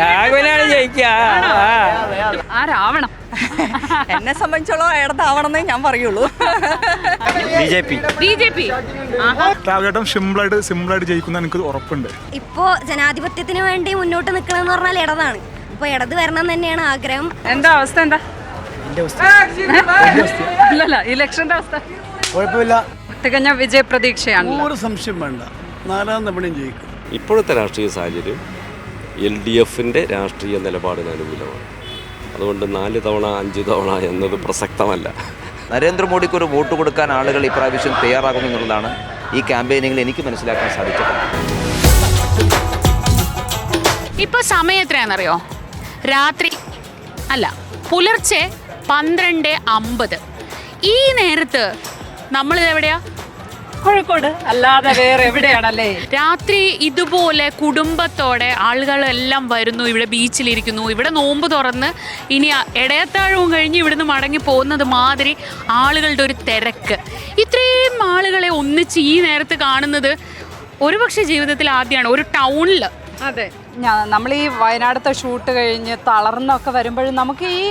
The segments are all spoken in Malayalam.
രാഘവനാണ് ജയിക്കുക. ആരാവണം എന്നെ സംബന്ധിച്ചോളം ഇടതാവണമെന്നേ ഞാൻ പറയുള്ളൂ. B J P. B J P. രാഘവേട്ടൻ സിമ്പിളായിട്ട് സിമ്പിളായിട്ട് ജയിക്കുന്ന എനിക്ക് ഉറപ്പുണ്ട്. ഇപ്പോ ജനാധിപത്യത്തിന് വേണ്ടി മുന്നോട്ട് നിൽക്കണമെന്ന് പറഞ്ഞാൽ ഇടതാണ്. ഇപ്പൊ ഇടത് വരണം തന്നെയാണ് ആഗ്രഹം. എന്താ അവസ്ഥ? എന്താ? അല്ലല്ല ഇലക്ഷന്റെ അവസ്ഥ. കുഴപ്പമില്ല. തികഞ്ഞ വിജയ പ്രതീക്ഷയാണ് ഒരു സംശയം വേണ്ട. നാലാം തവണയും ജയിക്കും. ഇപ്പോഴത്തെ രാഷ്ട്രീയ സാഹചര്യം എൽ ഡി എഫിന്റെ രാഷ്ട്രീയ നിലപാടിന് അനുകൂലമാണ്. അതുകൊണ്ട് നാല് തവണ അഞ്ച് തവണ എന്നത് പ്രസക്തമല്ല. നരേന്ദ്രമോദിക്ക് ഒരു വോട്ട് കൊടുക്കാൻ ആളുകൾ ഇപ്രാവശ്യം തയ്യാറാകുന്നു എന്നുള്ളതാണ് ഈ ക്യാമ്പയിനിങ്ങിൽ എനിക്ക് മനസ്സിലാക്കാൻ സാധിച്ചത്. ഇപ്പോൾ സമയം എത്രയാണെന്നറിയോ? രാത്രി അല്ല പുലർച്ചെ പന്ത്രണ്ട് അമ്പത്. ഈ നേരത്ത് നമ്മളിത് എവിടെയാ കോഴിക്കോട്. അല്ലാതെ വേറെ എവിടെയാണല്ലേ? രാത്രി ഇതുപോലെ കുടുംബത്തോടെ ആളുകളെല്ലാം വരുന്നു ഇവിടെ ബീച്ചിലിരിക്കുന്നു. ഇവിടെ നോമ്പ് തുറന്ന് ഇനി ഇടയത്താഴവും കഴിഞ്ഞ് ഇവിടുന്ന് മടങ്ങി പോകുന്നത് മാതിരി ആളുകളുടെ ഒരു തിരക്ക്. ഇത്രയും ആളുകളെ ഒന്നിച്ച് ഈ നേരത്ത് കാണുന്നത് ഒരുപക്ഷെ ജീവിതത്തിൽ ആദ്യമാണ്. ഒരു ടൗണിൽ അതെ. നമ്മൾ ഈ വയനാടത്തെ ഷൂട്ട് കഴിഞ്ഞ് തളർന്നൊക്കെ വരുമ്പോഴും നമുക്ക് ഈ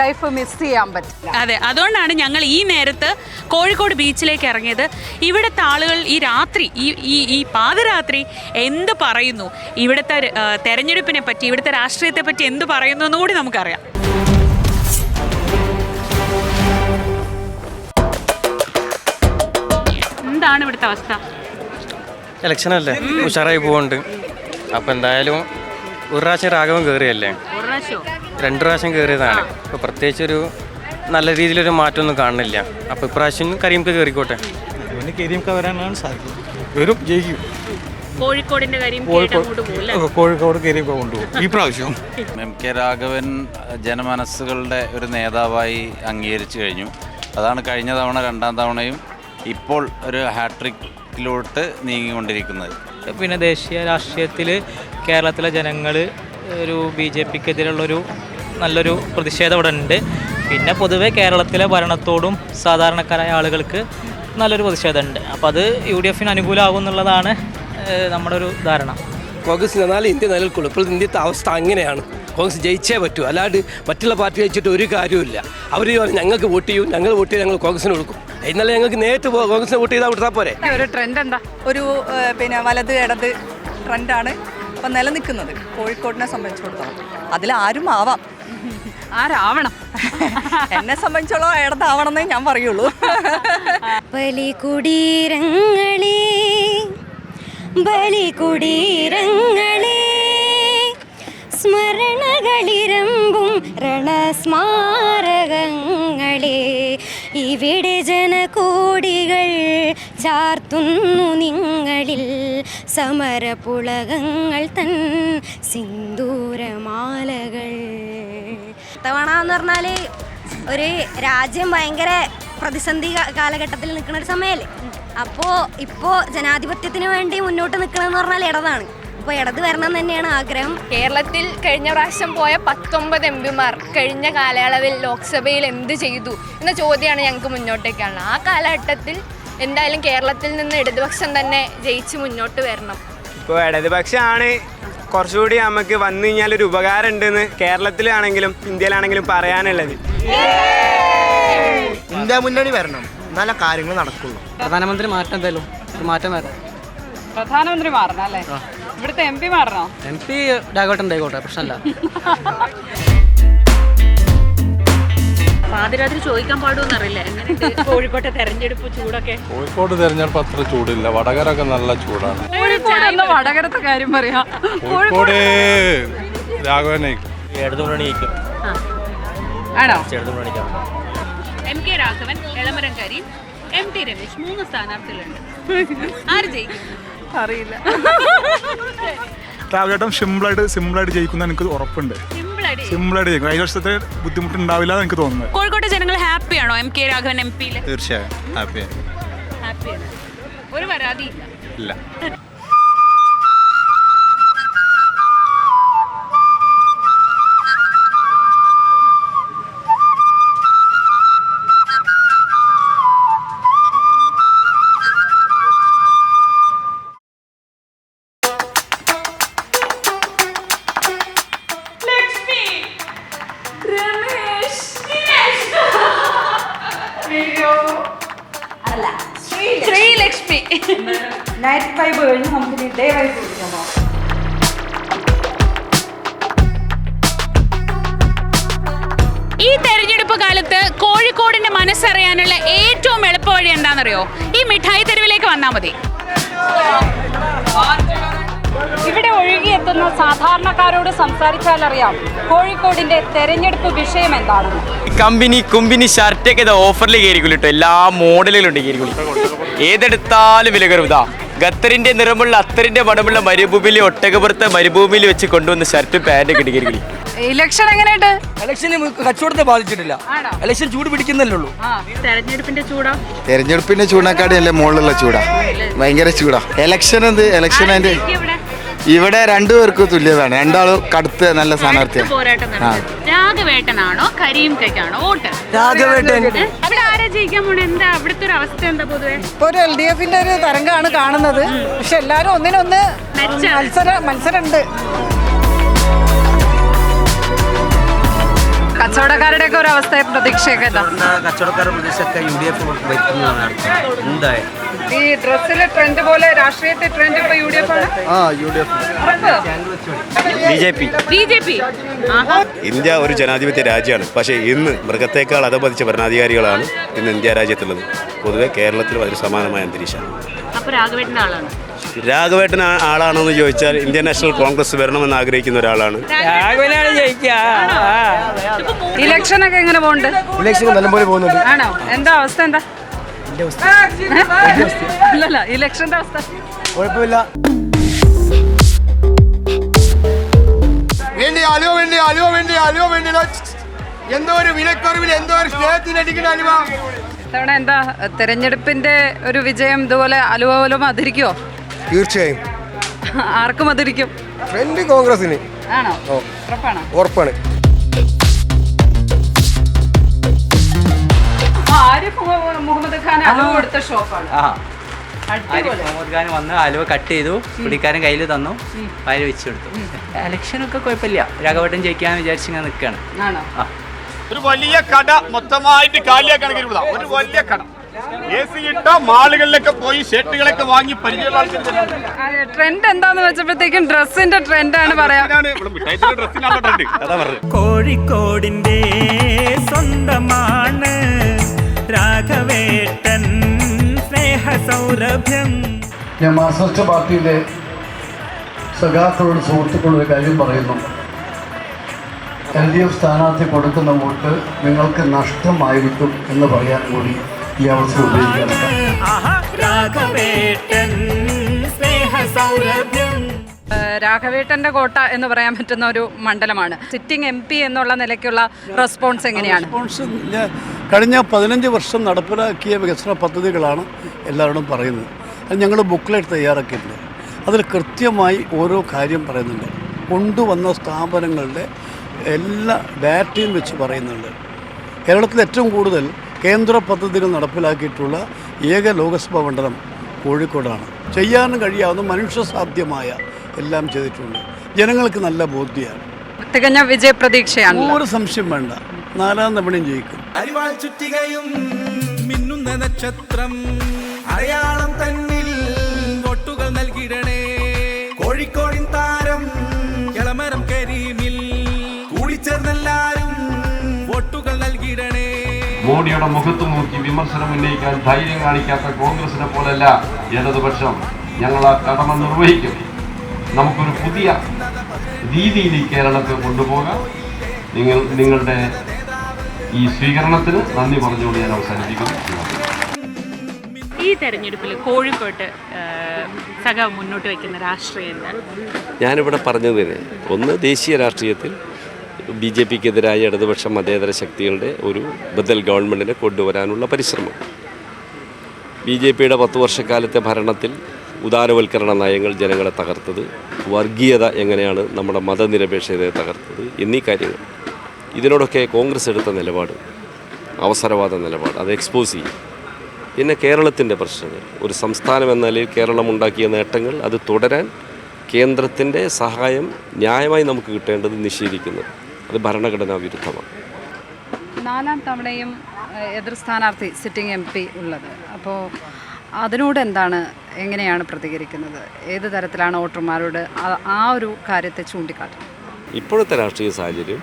ലൈഫ് മിസ് ചെയ്യാൻ പറ്റില്ല. അതെ അതുകൊണ്ടാണ് ഞങ്ങൾ ഈ നേരത്ത് കോഴിക്കോട് ബീച്ചിലേക്ക് ഇറങ്ങിയത്. ഇവിടുത്തെ ആളുകൾ ഈ രാത്രി ഈ ഈ ഈ പാതിരാത്രി എന്ത് പറയുന്നു? ഇവിടുത്തെ തെരഞ്ഞെടുപ്പിനെ പറ്റി ഇവിടുത്തെ രാഷ്ട്രീയത്തെ പറ്റി എന്ത് പറയുന്നു എന്ന് കൂടി നമുക്കറിയാം. എന്താണ് ഇവിടുത്തെ അവസ്ഥ? ഇലക്ഷനല്ലേ ഉഷാറായി പോകുന്നുണ്ട് അപ്പം എന്തായാലും ഒരു പ്രാവശ്യം രാഘവൻ കയറിയല്ലേ ഒരു രണ്ട് പ്രാവശ്യം കയറിയതാണ് അപ്പോൾ പ്രത്യേകിച്ചൊരു നല്ല രീതിയിലൊരു മാറ്റമൊന്നും കാണുന്നില്ല. അപ്പോൾ ഇപ്രാവശ്യം കരീംക്ക് കയറിക്കോട്ടെ വരാനാണ് സാധിക്കും വരും ജയിക്കും. കോഴിക്കോടിന്റെ കോഴിക്കോട് കരിയൊക്കെ കൊണ്ടുപോകും. ഈ പ്രാവശ്യം? എം കെ രാഘവൻ ജനമനസ്സുകളുടെ ഒരു നേതാവായി അംഗീകരിച്ചു കഴിഞ്ഞു. അതാണ് കഴിഞ്ഞ തവണ രണ്ടാം തവണയും ഇപ്പോൾ ഒരു ഹാട്രിക്കിലോട്ട് നീങ്ങിക്കൊണ്ടിരിക്കുന്നത്. പിന്നെ ദേശീയ രാഷ്ട്രീയത്തിൽ കേരളത്തിലെ ജനങ്ങൾ ഒരു ബി ജെ പിക്കെതിരുള്ളൊരു നല്ലൊരു പ്രതിഷേധം ഇവിടെ ഉണ്ട് പിന്നെ പൊതുവേ കേരളത്തിലെ ഭരണത്തോടും സാധാരണക്കാരായ ആളുകൾക്ക് നല്ലൊരു പ്രതിഷേധമുണ്ട്. അപ്പോൾ അത് യു ഡി എഫിന് അനുകൂലമാകും എന്നുള്ളതാണ് നമ്മുടെ ഒരു ധാരണ. കോൺഗ്രസ് നിന്നാലേ ഇന്ത്യ നിലനിൽക്കുള്ളൂ. ഇപ്പോൾ ഇന്ത്യത്തെ അവസ്ഥ അങ്ങനെയാണ്. കോൺഗ്രസ് ജയിച്ചേ പറ്റൂ. അല്ലാണ്ട് മറ്റുള്ള പാർട്ടി ജയിച്ചിട്ട് ഒരു കാര്യവുമില്ല. അവർ ഞങ്ങൾക്ക് വോട്ട് ചെയ്യും ഞങ്ങൾ വോട്ട് ചെയ്ത് ഞങ്ങൾ കോൺഗ്രസിന് കൊടുക്കും. ഇന്നലെ ഞങ്ങൾക്ക് നേരിട്ട് കോൺഗ്രസിനെ വോട്ട് ചെയ്താൽ വിട്ടാൽ പോരെ. ഒരു ട്രെൻഡ് എന്താ? ഒരു പിന്നെ വലത് ഇടത് ട്രെൻഡാണ് ഇപ്പം നിലനിൽക്കുന്നത്. കോഴിക്കോടിനെ സംബന്ധിച്ചിടത്തോളം. അതിൽ ആരും ആവാം. ആരാവണം? എന്നെ സംബന്ധിച്ചോളം ഇടതാവണമെന്നേ ഞാൻ പറയുള്ളൂ. ബലി കുടീരങ്ങളി കുടീരങ്ങളി സ്മരണകളിരമ്പും രണസ്മാരകങ്ങളെ ഇവിടെ ജനകോടികൾ ചാർത്തുന്നു നിങ്ങളിൽ. സമരപുളകങ്ങൾ തൻ സിന്ദൂരമാലകൾ. തവണ എന്ന് പറഞ്ഞാൽ ഒരു രാജ്യം ഭയങ്കര പ്രതിസന്ധി കാലഘട്ടത്തിൽ നിൽക്കുന്ന ഒരു സമയമല്ലേ അപ്പോൾ ഇപ്പോൾ ജനാധിപത്യത്തിന് വേണ്ടി മുന്നോട്ട് നിൽക്കണമെന്ന് പറഞ്ഞാൽ ഇടതാണ്. അപ്പോൾ ഇടത് വരണം തന്നെയാണ് ആഗ്രഹം. കേരളത്തിൽ കഴിഞ്ഞ പ്രാവശ്യം പോയ പത്തൊമ്പത് എം പിമാർ കഴിഞ്ഞ കാലയളവിൽ ലോക്സഭയിൽ എന്ത് ചെയ്തു എന്ന ചോദ്യമാണ് ഞങ്ങൾക്ക് മുന്നോട്ടേക്കാണുള്ളത് ആ കാലഘട്ടത്തിൽ എന്തായാലും കേരളത്തിൽ നിന്ന് ഇടതുപക്ഷം തന്നെ ജയിച്ച് മുന്നോട്ട് വരണം. ഇപ്പോൾ ഇടതുപക്ഷമാണ് കുറച്ചുകൂടി നമുക്ക് വന്നു കഴിഞ്ഞാൽ ഒരു ഉപകാരം ഉണ്ടെന്ന് കേരളത്തിലാണെങ്കിലും ഇന്ത്യയിലാണെങ്കിലും പറയാനുള്ളത്. ഇന്ത്യ മുന്നണി വരണം. എന്നാലേ കാര്യങ്ങൾ നടക്കുള്ളൂ. പ്രധാനമന്ത്രി മാറ്റം എന്തായാലും ഒരു മാറ്റം വരണം പ്രധാനമന്ത്രി മാറണം അല്ലേ? ഇവിടുത്തെ എം പി മാറണോ? എം പി ഉണ്ടായിക്കോട്ടെ പ്രശ്നമല്ല പാതിരാത്രി ചോദിക്കാൻ പാടുമെന്നറിയില്ല എങ്ങനെയുണ്ട് കോഴിക്കോട്ടെ തെരഞ്ഞെടുപ്പ് ചൂടൊക്കെ? കോഴിക്കോട് തെരഞ്ഞെടുപ്പ് അത്ര ചൂടില്ല. വടകരൊക്കെ നല്ല ചൂടാണ്. കോഴിക്കോട് എന്ന വടകരത്തെ കാര്യം പറയാം. കോഴിക്കോട് രാഘവനെ ആണോ? M K Raghavan Elamaram Kareem M T Ramesh മൂന്ന് സ്ഥാനാർത്ഥികളുണ്ട്. ആര് ജയിക്കും? അറിയില്ല. രാഘവേട്ടൻ സിമ്പിളായിട്ട് സിമ്പിളായിട്ട് ജയിക്കുന്ന എനിക്ക് ഉറപ്പുണ്ട്. സിമ്പിളായിട്ട് ജയിക്കും. കഴിഞ്ഞ വർഷത്തെ ബുദ്ധിമുട്ടുണ്ടാവില്ല എന്ന് എനിക്ക് തോന്നുന്നത് കോഴിക്കോട്ടെ ജനങ്ങൾ ഹാപ്പിയാണോ M K Raghavan M P തീർച്ചയായും ഹാപ്പി ഹാപ്പിയാണ്. ഒരു പരാതിയില്ല. ഇല്ല. കാലത്ത് കോഴിക്കോടിന്റെ മനസ്സറിയാനുള്ള ഏറ്റവും എളുപ്പവഴി എന്താണെന്നറിയോ? ഈ മിഠായി തെരുവിലേക്ക് വന്നാൽ മതി. ഇവിടെ ഒഴുകിയെത്തുന്ന സാധാരണക്കാരോട് സംസാരിച്ചാൽ അറിയാം കോഴിക്കോടിന്റെ തെരഞ്ഞെടുപ്പ് വിഷയം എന്താണ്. കമ്പനി കുമ്പിനി ഷർട്ടൊക്കെ ഇത് ഓഫറിൽ കയറിക്കുള്ളൂ കേട്ടോ. എല്ലാ മോഡലുകളും ഉണ്ട് കയറിക്കുള്ളൂ ഏതെടുത്താലും വില കരുതാ ഖത്തറിന്റെ നിറമുള്ള അത്തറിന്റെ മണമുള്ള മരുഭൂമിയിൽ ഒട്ടകപുറത്തെ മരുഭൂമിയിൽ വെച്ച് കൊണ്ടുവന്ന ഷർട്ട് പാന്റൊക്കെ ഉണ്ട് കയറിക്കുള്ളി ഇലക്ഷൻ എങ്ങനെയുണ്ട്? ഇലക്ഷന് കച്ചവടത്തെ ബാധിച്ചിട്ടില്ല. ഇലക്ഷൻ ചൂട് പിടിക്കുന്നല്ലേ ഉള്ളൂ. തെരഞ്ഞെടുപ്പിന്റെ ചൂടാ? തെരഞ്ഞെടുപ്പിന്റെ ചൂടിനെക്കാട്ടി അല്ലേ മുകളിലുള്ള ചൂടാ. ഭയങ്കര ചൂടാ. ഇലക്ഷൻ എന്ത്? ഇലക്ഷൻ അതിന്റെ ഇവിടെ? രണ്ടുപേർക്കും തുല്യതാണ്. രണ്ടാളും കടുത്ത് നല്ല സ്ഥാനാർത്ഥിയാണ്. രാഘവേട്ടനാണോ കരീംകയ്ക്കാണോ വോട്ട്? രാഘവേട്ടൻ. അവിടെ ആരാ ജയിക്കാൻ പോണേ? എന്താ അവിടുത്തെ ഒരു അവസ്ഥ എന്താ പൊതുവെ? ഇപ്പൊ ഒരു എൽ ഡി എഫിന്റെ ഒരു തരംഗമാണ് കാണുന്നത്. പക്ഷെ എല്ലാരും ഒന്നിനൊന്ന് മത്സരം മത്സരം മത്സരമുണ്ട്. കച്ചവടക്കാരുടെ ഒക്കെ ഒരു അവസ്ഥ പ്രതീക്ഷയൊക്കെ കച്ചവടക്കാരുടെ പ്രതീക്ഷയൊക്കെ യു ഡി എഫ് എന്തായാലും ഈ ഡ്രസ്സിലെ ട്രെൻഡ് പോലെ രാഷ്ട്രീയത്തെ ട്രെൻഡ് ഇപ്പൊ യു ഡി എഫ് ആണ്? ആ U D F B J P. B J P. India ഒരു ജനാധിപത്യ രാജ്യമാണ്. പക്ഷേ ഇന്ന് മൃഗത്തേക്കാൾ അധപതിച്ച ഭരണാധികാരികളാണ് ഇന്ന് ഇന്ത്യ രാജ്യത്തുള്ളത്. പൊതുവെ കേരളത്തിൽ അതിന് സമാനമായ അന്തരീക്ഷമാണ്. അപ്പൊ രാഘവേട്ടന്റെ ആളാണ്. രാഘവേട്ടൻ ആളാണോ എന്ന് ചോദിച്ചാൽ ഇന്ത്യൻ നാഷണൽ കോൺഗ്രസ് വരണമെന്ന് ആഗ്രഹിക്കുന്ന ഒരാളാണ്. രാഘവനാണ് ജയിക്കുക. ഇലക്ഷൻ ഒക്കെ എങ്ങനെ പോകുന്നുണ്ട് ഇലക്ഷൻ നല്ലപോലെ പോകുന്നുണ്ട്. ആണോ? എന്താ അവസ്ഥ എന്താ? അല്ലല്ല ഇലക്ഷന്റെ അവസ്ഥ. കുഴപ്പമില്ല. വേണ്ടി അലുവ വേണ്ടി അലുവ വേണ്ടി അലുവ വേണ്ടി. എന്തോ ഒരു വിലക്കുറവിൽ എന്തോ ഒരു സ്നേഹത്തിനടിക്കുന്ന അലുവ. ഇത്തവണ എന്താ തെരഞ്ഞെടുപ്പിന്റെ ഒരു വിജയം ഇതുപോലെ അലുവ പോലും മധുരിക്കോ തീർച്ചയായും. ആർക്കും അതിരിക്കും. ഫ്രണ്ട് കോൺഗ്രസിന് ആണോ? ഉറപ്പാണോ. ഉറപ്പാണ്. ആരിഫ് മുഹ- മുഹമ്മദ് ഖാൻ അലുവ കൊടുത്ത ഷോപ്പാണ്? ആ. അടിപൊളി. മുഹമ്മദ് ഖാൻ വന്ന് അലുവ കട്ട് ചെയ്തു പുള്ളിക്കാരൻ കയ്യിൽ തന്നു അതിൽ വെച്ച് കൊടുത്തു. ഇലക്ഷനൊക്കെ കുഴപ്പമില്ല. രാഘവട്ടൻ ജയിക്കാന്ന് വിചാരിച്ചിങ്ങനെ നിൽക്കുകയാണ് ഒരു വലിയ കട മൊത്തമായിട്ട് കാലിയാക്കാണെങ്കിൽ ഒരു വലിയ കട. എ സി ഇട്ട മാളുകളിലൊക്കെ പോയി ഷർട്ടുകളൊക്കെ വാങ്ങി പരിചയമുള്ള ആൾക്കാർ ട്രെൻഡ് എന്താന്ന് വെച്ചപ്പോഴത്തേക്കും ഡ്രസ്സിന്റെ ട്രെൻഡാണ് പറയാ. കോഴിക്കോടിന്റെ സ്വന്തമാണ് രാഘവേട്ടൻ സ്നേഹ സൗരഭ്യം ഞാൻ മാർക്സിസ്റ്റ് പാർട്ടിയിലെ സഖാക്കളോട് സുഹൃത്തുക്കളൊരു കാര്യം പറയുന്നു. എൽ ഡി എഫ് സ്ഥാനാർത്ഥി കൊടുക്കുന്ന വോട്ട് നിങ്ങൾക്ക് നഷ്ടമായിരിക്കും എന്ന് പറയാൻ കൂടി ഈ അവസരം രാഘവേട്ടന്റെ കോട്ട എന്ന് പറയാൻ പറ്റുന്ന ഒരു മണ്ഡലമാണ്. സിറ്റിംഗ് എം പി എന്നുള്ള നിലയ്ക്കുള്ള റെസ്പോൺസ് എങ്ങനെയാണ്? റെസ്പോൺസ് കഴിഞ്ഞ പതിനഞ്ച് വർഷം നടപ്പിലാക്കിയ വികസന പദ്ധതികളാണ് എല്ലാവരോടും പറയുന്നത്. അത് ഞങ്ങൾ ബുക്ക്ലെറ്റ് തയ്യാറാക്കിയിട്ടുണ്ട്. അതിൽ കൃത്യമായി ഓരോ കാര്യം പറയുന്നുണ്ട്. കൊണ്ടുവന്ന സ്ഥാപനങ്ങളുടെ എല്ലാ ഡാറ്റയും വെച്ച് പറയുന്നുണ്ട്. കേരളത്തിൽ ഏറ്റവും കൂടുതൽ കേന്ദ്ര പദ്ധതികൾ നടപ്പിലാക്കിയിട്ടുള്ള ഏക ലോകസഭാ മണ്ഡലം കോഴിക്കോടാണ്. ചെയ്യാനും കഴിയാവുന്ന മനുഷ്യസാധ്യമായ എല്ലാം ചെയ്തിട്ടുണ്ട്. ജനങ്ങൾക്ക് നല്ല ബോധ്യമാണ് തികഞ്ഞ വിജയപ്രതീക്ഷയാണ് ഒരു സംശയം വേണ്ട. നാലാം തവണയും ജയിക്കും. അരിവാൾ ചുറ്റികയും മിന്നുന്ന നക്ഷത്രം അടയാളം തന്നിൽ മോഡിയുടെ മുഖത്ത് നോക്കി വിമർശനം ഉന്നയിക്കാൻ ധൈര്യം കാണിക്കാത്ത കോൺഗ്രസിനെ പോലല്ല ഇടതുപക്ഷം ഞങ്ങൾ ആ കടമ നിർവഹിക്കും. നമുക്കൊരു പുതിയ രീതിയിൽ ഈ കേരളത്തെ കൊണ്ടുപോകാം. നിങ്ങൾ നിങ്ങളുടെ ഈ സ്വീകരണത്തിന് നന്ദി പറഞ്ഞുകൊണ്ട് ഞാൻ അവസാനിപ്പിക്കുന്നു. ഈ തെരഞ്ഞെടുപ്പിൽ കോഴിക്കോട്ട് സഖാവ് മുന്നോട്ട് വയ്ക്കുന്ന രാഷ്ട്രീയം ഞാനിവിടെ പറഞ്ഞതിന് ഒന്ന് ദേശീയ രാഷ്ട്രീയത്തിൽ ബി ജെ പിക്കെതിരായ ഇടതുപക്ഷ മതേതര ശക്തികളുടെ ഒരു ബദൽ ഗവൺമെന്റിനെ കൊണ്ടുവരാനുള്ള പരിശ്രമം. ബി ജെ പിയുടെ പത്ത് വർഷക്കാലത്തെ ഭരണത്തിൽ ഉദാരവൽക്കരണ നയങ്ങൾ ജനങ്ങളെ തകർത്തത് വർഗീയത എങ്ങനെയാണ് നമ്മുടെ മതനിരപേക്ഷതയെ തകർത്തത് എന്നീ കാര്യങ്ങൾ. ഇതിനോടൊക്കെ കോൺഗ്രസ് എടുത്ത നിലപാട് അവസരവാദ നിലപാട് അത് എക്സ്പോസ് ചെയ്യും. പിന്നെ കേരളത്തിന്റെ പ്രശ്നങ്ങൾ. ഒരു സംസ്ഥാനം എന്ന നിലയിൽ കേരളം ഉണ്ടാക്കിയ നേട്ടങ്ങൾ അത് തുടരാൻ കേന്ദ്രത്തിന്റെ സഹായം ന്യായമായി നമുക്ക് കിട്ടേണ്ടത് നിഷേധിക്കുന്നത്. അത് ഭരണഘടനാ വിരുദ്ധമാണ്. നാലാം തവണയും എതിർ സ്ഥാനാർത്ഥി സിറ്റിംഗ് എം പി ഉള്ളത്. അപ്പോൾ അതിനോട് എന്താണ് എങ്ങനെയാണ് പ്രതികരിക്കുന്നത്? ഏത് തരത്തിലാണ് വോട്ടർമാരോട് ആ- ആ ഒരു കാര്യത്തെ ചൂണ്ടിക്കാട്ടുന്നത്? ഇപ്പോഴത്തെ രാഷ്ട്രീയ സാഹചര്യം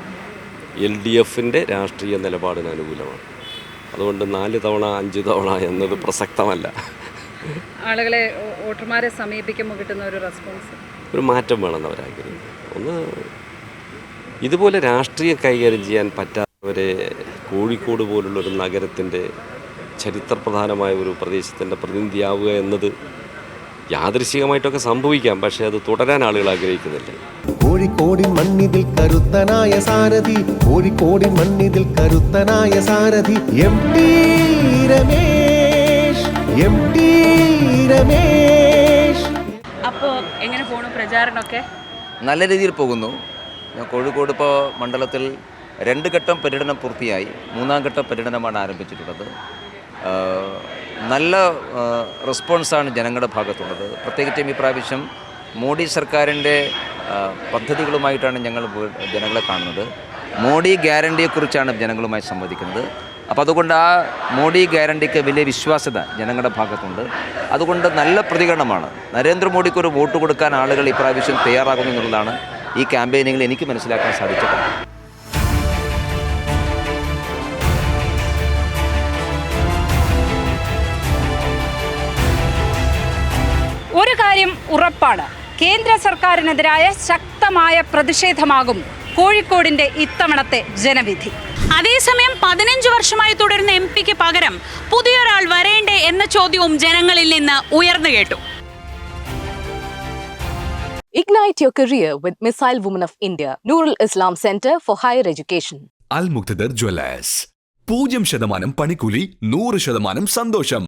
എൽ ഡി എഫിന്റെ രാഷ്ട്രീയ നിലപാടിന് അനുകൂലമാണ്. അതുകൊണ്ട് നാല് തവണ അഞ്ച് തവണ എന്നത് പ്രസക്തമല്ല. ആളുകളെ വോട്ടർമാരെ സമീപിക്കുമ്പോൾ കിട്ടുന്ന ഒരു റെസ്പോൺസ്? ഒരു മാറ്റം വേണമെന്ന് അവരാഗ്രഹിക്കുന്നു. ഒന്ന് ഇതുപോലെ രാഷ്ട്രീയം കൈകാര്യം ചെയ്യാൻ പറ്റാത്തവരെ കോഴിക്കോട് പോലുള്ള ഒരു നഗരത്തിന്റെ ചരിത്രപ്രധാനമായ ഒരു പ്രദേശത്തിന്റെ പ്രതിനിധിയാവുക എന്നത് യാദൃശികമായിട്ടൊക്കെ സംഭവിക്കാം പക്ഷേ അത് തുടരാൻ ആളുകൾ ആഗ്രഹിക്കുന്നില്ല. കോഴിക്കോടിൻ മണ്ണിതിൽ കരുത്തനായ സാരഥി കോഴിക്കോടിൻ മണ്ണിതിൽ കരുത്തനായ സാരഥി M T Ramesh M T Ramesh. അപ്പോൾ എങ്ങനെ പോണു പ്രചാരണമൊക്കെ? നല്ല രീതിയിൽ പോകുന്നു. കോഴിക്കോട് ഇപ്പോൾ മണ്ഡലത്തിൽ രണ്ട് ഘട്ടം പര്യടനം പൂർത്തിയായി. മൂന്നാം ഘട്ട പര്യടനമാണ് ആരംഭിച്ചിട്ടുള്ളത്. നല്ല റെസ്പോൺസാണ് ജനങ്ങളുടെ ഭാഗത്തുള്ളത്. പ്രത്യേകിച്ചും ഈ പ്രാവശ്യം മോഡി സർക്കാരിന്റെ പദ്ധതികളുമായിട്ടാണ് ഞങ്ങൾ ജനങ്ങളെ കാണുന്നത്. മോഡി ഗ്യാരണ്ടിയെക്കുറിച്ചാണ് ജനങ്ങളുമായി സംവദിക്കുന്നത്. അപ്പോൾ അതുകൊണ്ട് ആ മോഡി ഗ്യാരണ്ടിക്ക് വലിയ വിശ്വാസ്യത ജനങ്ങളുടെ ഭാഗത്തുണ്ട്. അതുകൊണ്ട് നല്ല പ്രതികരണമാണ്. നരേന്ദ്രമോദിക്ക് ഒരു വോട്ട് കൊടുക്കാൻ ആളുകൾ ഇപ്രാവശ്യം തയ്യാറാകുന്നു എന്നുള്ളതാണ് ഈ ക്യാമ്പയിനിങ്ങിൽ എനിക്ക് മനസ്സിലാക്കാൻ സാധിച്ചത്. ഒരു കാര്യം ഉറപ്പാണ്. കേന്ദ്ര സർക്കാരിനെതിരായ ശക്തമായ പ്രതിഷേധമാകും കോഴിക്കോടിന്റെ ഇത്തവണത്തെ ജനവിധി. അതേസമയം പതിനഞ്ച് വർഷമായി തുടരുന്ന എം പിക്ക് പകരം പുതിയൊരാൾ വരേണ്ടേ എന്ന ചോദ്യവും ജനങ്ങളിൽ നിന്ന് ഉയർന്നു കേട്ടു. Ignite your career with Missile Women of India, Nurul Islam Center for Higher Education. Al Mukhtadar Jewelers. പൂജ്യം ശതമാനം പണിക്കൂലി നൂറ് ശതമാനം സന്തോഷം